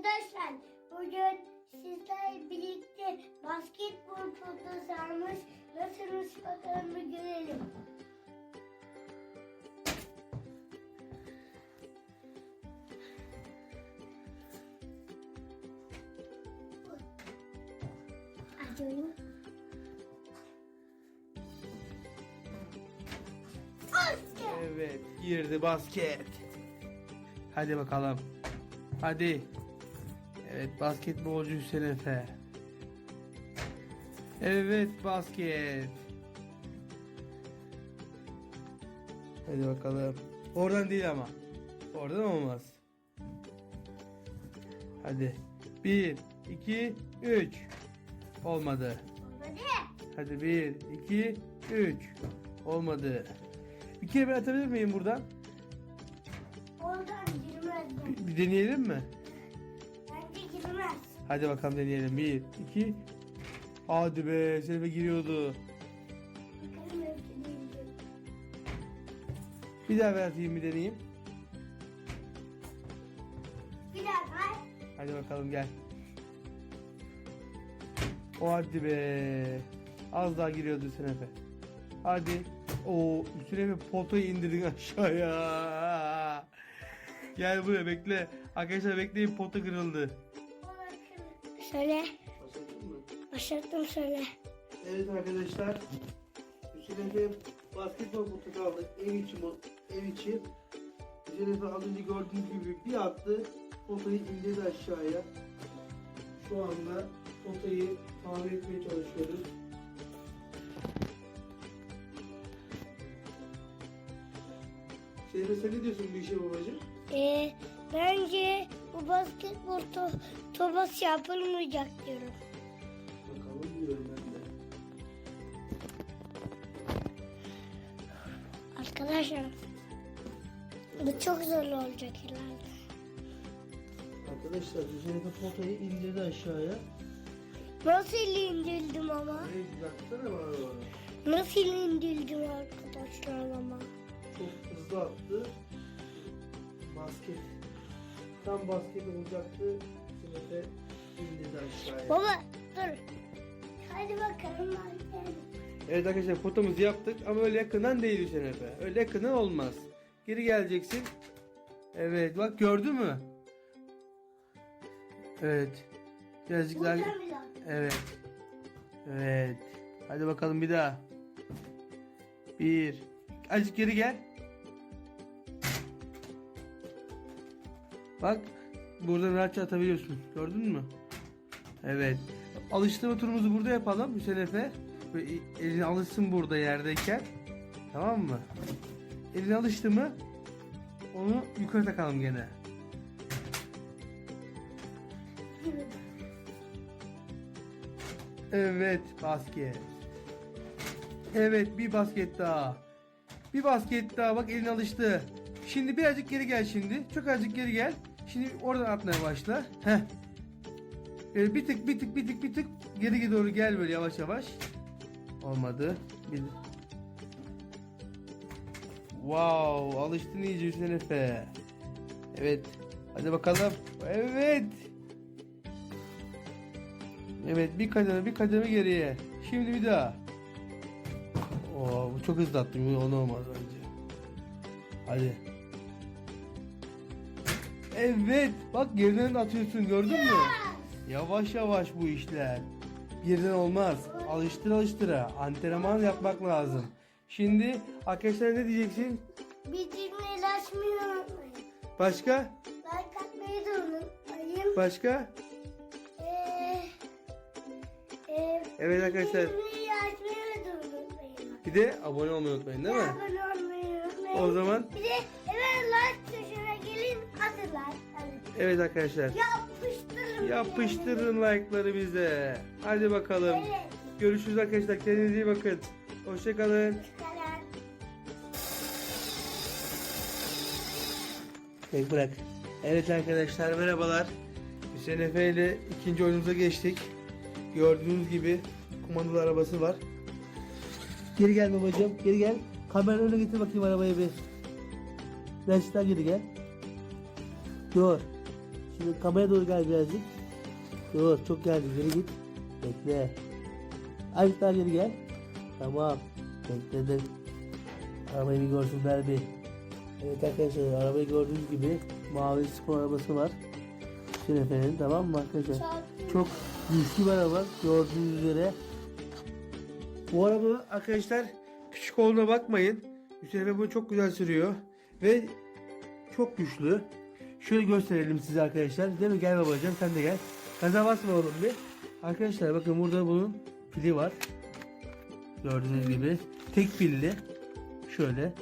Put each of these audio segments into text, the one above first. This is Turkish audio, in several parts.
Arkadaşlar bugün sizlerle birlikte basketbol potası almış. Nasılmış bakalım bir görelim. Açıyorum. Evet girdi basket. Hadi bakalım. Hadi. Evet basketbolcu Hüseyin Efe. Evet basket. Hadi bakalım. Oradan değil ama. Oradan olmaz. Hadi. Bir, iki, üç. Olmadı. Hadi. Hadi bir, iki, üç. Olmadı. Bir kere ben atabilir miyim buradan? Oradan girmezdim. Bir deneyelim mi? Girmez. Hadi bakalım deneyelim. Bir, iki. Hadi be, Selife giriyordu. Bakalım. Bir daha ver atayım bir deneyeyim. Bir dakika. Hadi bakalım gel. O hadi be. Az daha giriyordu Selife. Hadi. O Selife potayı indirdin aşağıya. Gel buraya bekle. Arkadaşlar bekleyin pota kırıldı. Söyle. Başladın mı? Başlattım söyle. Evet arkadaşlar. Hüseyin Efe basketbol potu aldık. Ev içi, ev içi. Hüseyin Efe az önce gördüğünüz gibi bir attı. Potayı indirdi aşağıya. Şu anda potayı tamir etmeye çalışıyoruz. Efe sen ne diyorsun bu işe babacığım? Ee, bence bu basketbol to tobası yapılmayacak diyorum. Bakalım diyorum ben de. Arkadaşlar bu çok zor olacak herhalde. Arkadaşlar Efe potayı indirdi aşağıya. Nasıl indirdim ama? Evet, baksana bana. Nasıl indirdim arkadaşlar ama? Çok hızlı attı. Basket. Tam basket olacaktı. Şimdi indirdi aşağıya. Baba dur. Hadi bakalım hadi. Evet arkadaşlar fotomuzu yaptık ama öyle yakından değil Hüseyin Efe. Öyle yakından olmaz. Geri geleceksin. Evet bak gördün mü? Evet. Birazcık daha. Evet. Evet. Hadi bakalım bir daha. Bir. Azıcık geri gel. Bak. Buradan rahatça atabiliyorsun. Gördün mü? Evet. Alıştırma turumuzu burada yapalım Hüseyin Efe. Ve elin alışsın burada yerdeyken. Tamam mı? Elin alıştı mı onu yukarı takalım gene. Evet basket. Evet bir basket daha. Bir basket daha bak elin alıştı. Şimdi birazcık geri gel şimdi. Çok azıcık geri gel. Şimdi oradan atmaya başla. Heh. Böyle bir tık bir tık bir tık bir tık geri doğru gel böyle yavaş yavaş. Olmadı. Bir... Wow alıştın iyice Hüseyin Efe. Evet. Hadi bakalım. Evet. Evet bir kademe bir kademe geriye. Şimdi bir daha. Oo, bu çok hızlı attım. Onu olmaz bence. Hadi. Evet. Bak geriden de atıyorsun gördün mü? Yavaş yavaş bu işler. Birden olmaz. Alıştır alıştıra. Antrenman yapmak lazım. Şimdi arkadaşlar ne diyeceksin? Açmayı unutmayın. Başka? Like atmayı da unutmayın. Başka? Ee, e, Evet arkadaşlar. Bir de abone olmayı unutmayın değil mi? Abone olmayı unutmayın. O zaman Bir de evet arkadaşlar. Yapıştırın. Yapıştırın like'ları bize. Hadi bakalım. Evet. Görüşürüz arkadaşlar. Kendinize iyi bakın. Hoşçakalın. Peki bırak. Evet arkadaşlar merhabalar. Hüseyin Efe ile ikinci oyunumuza geçtik. Gördüğünüz gibi kumandalı arabası var. Geri gel babacığım. Geri gel. Kameranın önüne getir bakayım arabayı bir. Biraz daha geri gel. Dur. Şimdi kameraya doğru gel birazcık. Dur çok geldi geri git. Bekle. Azıcık daha geri gel. Tamam. Bekledim. Arabayı bir görsünler bir. Evet arkadaşlar arabayı gördüğünüz gibi mavi spor arabası var. Şerefe'nin tamam mı arkadaşlar? Çok güçlü bir araba gördüğünüz üzere. Bu araba arkadaşlar küçük olduğuna bakmayın. Hüseyin bunu çok güzel sürüyor. Ve çok güçlü. Şöyle gösterelim size arkadaşlar. Değil mi? Gel babacığım sen de gel. Gaza basma oğlum bir. Arkadaşlar bakın burada bunun pili var. Gördüğünüz gibi. Tek pilli. Şöyle.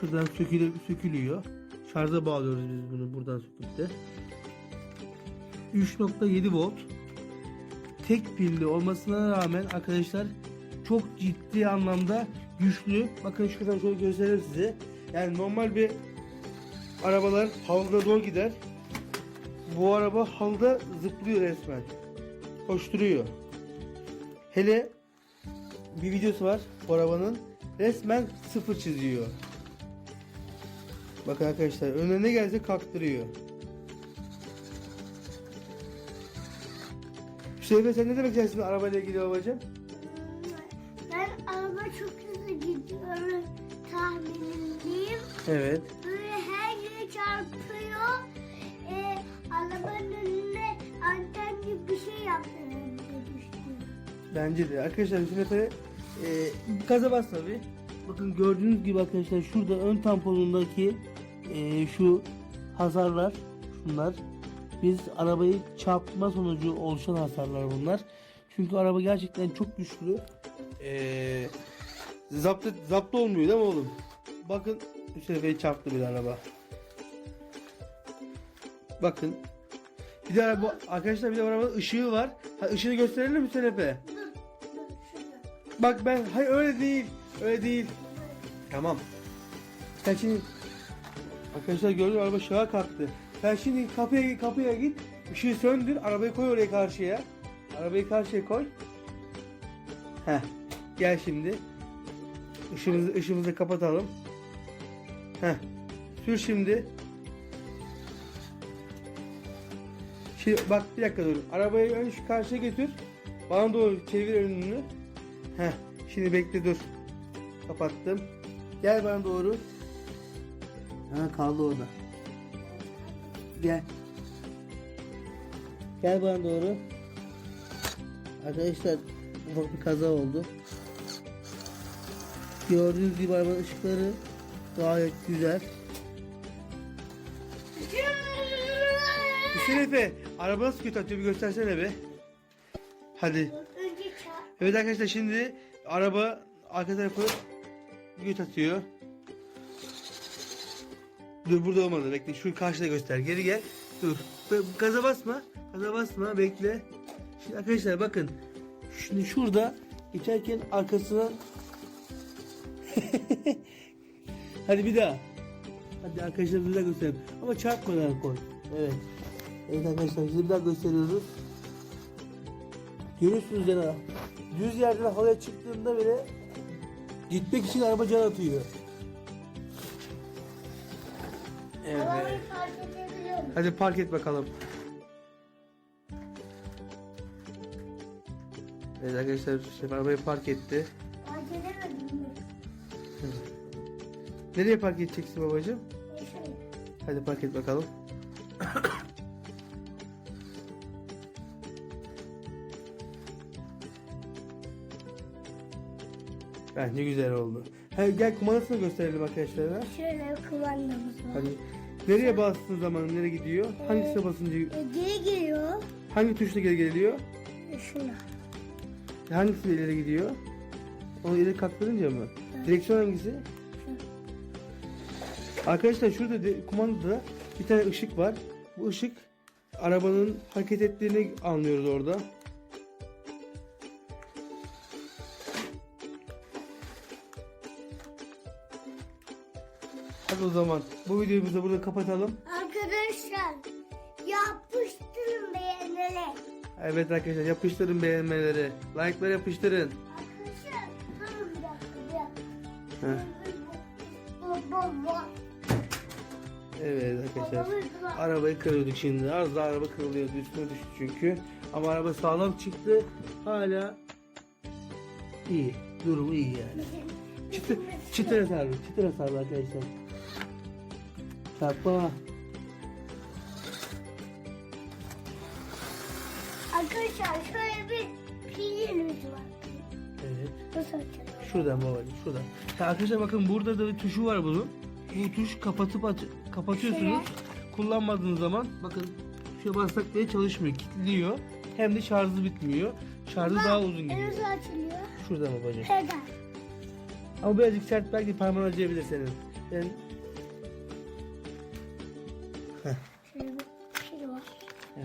Şuradan sökülü, sökülüyor. Şarja bağlıyoruz biz bunu buradan söküp de. 3.7 volt tek pilli olmasına rağmen arkadaşlar çok ciddi anlamda güçlü. Bakın şuradan şöyle göstereyim size. Yani normal bir arabalar halıda doğru gider. Bu araba halıda zıplıyor resmen. Koşturuyor. Hele bir videosu var bu arabanın. Resmen sıfır çiziyor. Bakın arkadaşlar önüne ne gelse kalktırıyor. Hüseyin sen ne demek istersin arabayla ilgili babacığım? Ben araba çok hızlı gidiyorum tahminimdeyim. Evet. Bence de. Arkadaşlar Hüseyin Efe e, gaza bas tabii. Bakın gördüğünüz gibi arkadaşlar şurada ön tamponundaki eee, şu hasarlar şunlar. Biz arabayı çarpma sonucu oluşan hasarlar bunlar. Çünkü araba gerçekten çok güçlü. E, zapt, zapt olmuyor değil mi oğlum? Bakın Hüseyin Efe'yi çarptı bir araba. Bakın. Bir de araba, arkadaşlar bir de arabanın ışığı var. Ha, ışığını gösterelim mi Hüseyin? Bak ben hayır öyle değil. Öyle değil. Tamam. Sen şimdi arkadaşlar gördün araba şaha kalktı. Sen şimdi kapıya kapıya git. Işığı söndür. Arabayı koy oraya karşıya. Arabayı karşıya koy. Heh. Gel şimdi. Işığımızı, ışığımızı kapatalım. Heh. Sür şimdi. Şimdi bak bir dakika dur. Arabayı ön şu karşıya götür. Bana doğru çevir önünü. Heh. Şimdi bekle dur. Kapattım. Gel bana doğru. Ha kaldı orada. Gel. Gel bana doğru. Arkadaşlar ufak bir kaza oldu. Gördüğünüz gibi arabanın ışıkları gayet güzel. Hüseyin Efe, araba nasıl kötü atıyor bir göstersene be. Hadi. Evet arkadaşlar şimdi araba arka tarafı göt atıyor. Dur burada olmadı bekle şu karşıda göster geri gel. Dur gaza basma gaza basma bekle. Şimdi arkadaşlar bakın Şimdi şurada geçerken arkasına hadi bir daha. hadi arkadaşlar bir daha gösterelim. Ama çarpmadan koy. Evet. Evet arkadaşlar şimdi bir daha gösteriyoruz. Görüyorsunuz yani düz yerden havaya çıktığında bile gitmek için araba can atıyor. Musun? Hadi park et bakalım. Evet arkadaşlar Şef arabayı park etti. Fark edemedim mi? Nereye park edeceksin babacığım? Hadi park et bakalım. Bence güzel oldu. Hadi gel kumandasını gösterelim arkadaşlara. Şöyle kumandamız var. Hadi. Nereye bastığın zaman nereye gidiyor? Hangisine basınca E, geri geliyor. hangi tuşla geri geliyor? E, Şuna. Hangisi ileri gidiyor? Onu ileri kalktırınca mı? Direksiyon hangisi? Arkadaşlar şurada de, kumandada bir tane ışık var. Bu ışık arabanın hareket ettiğini anlıyoruz orada. O zaman bu videomuzu da burada kapatalım. Arkadaşlar yapıştırın beğenleri. Evet arkadaşlar yapıştırın beğenmeleri. Like'ları yapıştırın. Arkadaşlar durun bir dakika bir. Heh. Evet arkadaşlar. Arabayı kırıyorduk şimdi. Az daha araba kırılıyordu. Üstüne düştü çünkü. Ama araba sağlam çıktı. Hala iyi. Durumu iyi yani. Çıtır, çıtır hesabı. Çıtır hesabı arkadaşlar. Çarpma. Arkadaşlar şöyle bir pilimiz var. Evet. Nasıl açalım? Şuradan babacığım şuradan. Ya arkadaşlar bakın burada da bir tuşu var bunun. Bu tuş kapatıp aç kapatıyorsunuz. Kullanmadığınız zaman bakın şuraya bassak bile çalışmıyor. Kilitliyor. Hem de şarjı bitmiyor. Şarjı daha uzun gidiyor. Nasıl açılıyor? Şuradan babacığım. Pedal. Ama birazcık sert belki parmağın acıyabilir senin.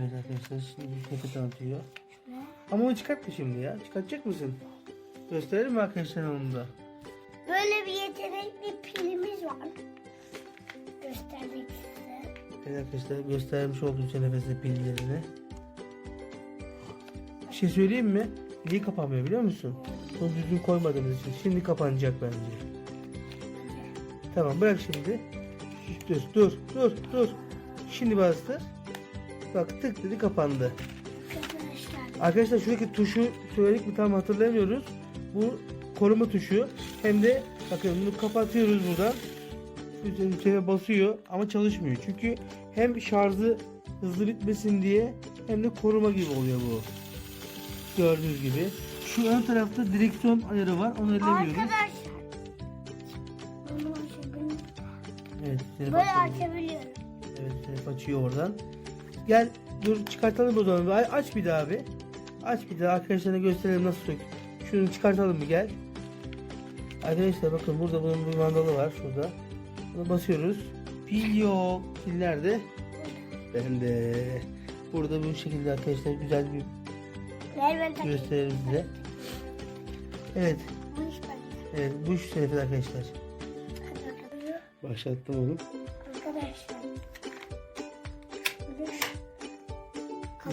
Evet arkadaşlar şimdi tanıtıyor. Şöyle. Ama onu çıkartma şimdi ya. Çıkartacak mısın? Gösterelim mi arkadaşlar onu da? Böyle bir yetenekli pilimiz var. Göstermek size. Evet arkadaşlar göstermiş olduğum için nefesli pillerini. Bir şey söyleyeyim mi? Niye kapanmıyor biliyor musun? Bunu düzgün koymadığımız için. Şimdi kapanacak bence. Tamam bırak şimdi. Dur dur dur dur. Şimdi bastır. Bak tık dedi kapandı. Arkadaşlar. Şuradaki tuşu söyledik mi tam hatırlamıyoruz. Bu koruma tuşu. Hem de bakın bunu kapatıyoruz buradan. Üzerine basıyor ama çalışmıyor. Çünkü hem şarjı hızlı bitmesin diye hem de koruma gibi oluyor bu. Gördüğünüz gibi. Şu ön tarafta direksiyon ayarı var. Onu ellemiyoruz. Arkadaşlar. Evet, Böyle açabiliyorum. Evet telef açıyor oradan. Gel dur çıkartalım o zaman. Aç bir daha bir. Aç bir daha arkadaşlarına gösterelim nasıl sök. Şunu çıkartalım bir gel. Arkadaşlar bakın burada bunun bir mandalı var şurada. Buna basıyoruz. Pil yok. Pil nerede? Ben de. Burada bu şekilde arkadaşlar güzel bir Ver ben gösterelim size. Evet. Bu iş bende. Evet bu şu telefon arkadaşlar. Başlattım onu. Arkadaşlar.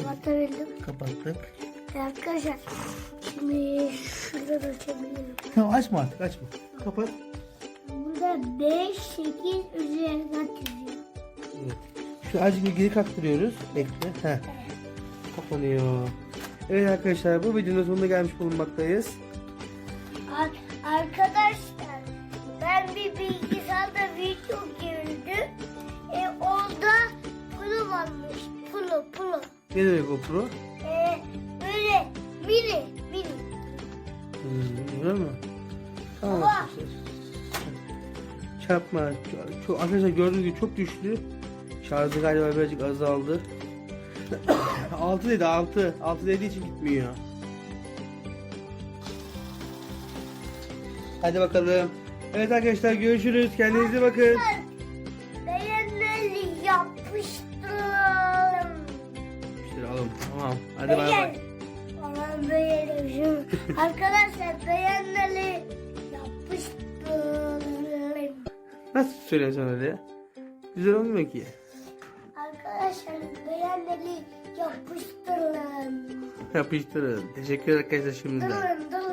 Kapatabildim. Kapattık. Arkadaşlar. Şimdi şuradan açabilirim. Tamam açma artık açma. Kapat. Burada 5, 8 üzerinden çiziyor. Evet. Şu azıcık bir geri kaktırıyoruz. Bekle. Heh. Kapanıyor. Evet arkadaşlar bu videonun sonuna gelmiş bulunmaktayız. Ne demek o pro? E, böyle mini mini. Hmm, öyle mi? Tamam Baba. Çarpma. Çok, arkadaşlar gördüğünüz gibi çok düştü. Şarjı galiba birazcık azaldı. 6 dedi 6. 6 dediği için gitmiyor. Hadi bakalım. Evet arkadaşlar görüşürüz. Kendinize bakın. Beğenmeli yapıştıralım. Yapıştıralım. Tamam. Hadi bay bay. Aman beğenim. Arkadaşlar beğenmeli yapıştıralım. Nasıl söylüyorsun öyle? Güzel olmuyor ki. Arkadaşlar beğenmeli yapıştıralım. Yapıştırın. Teşekkür arkadaşlar şimdiden. Durun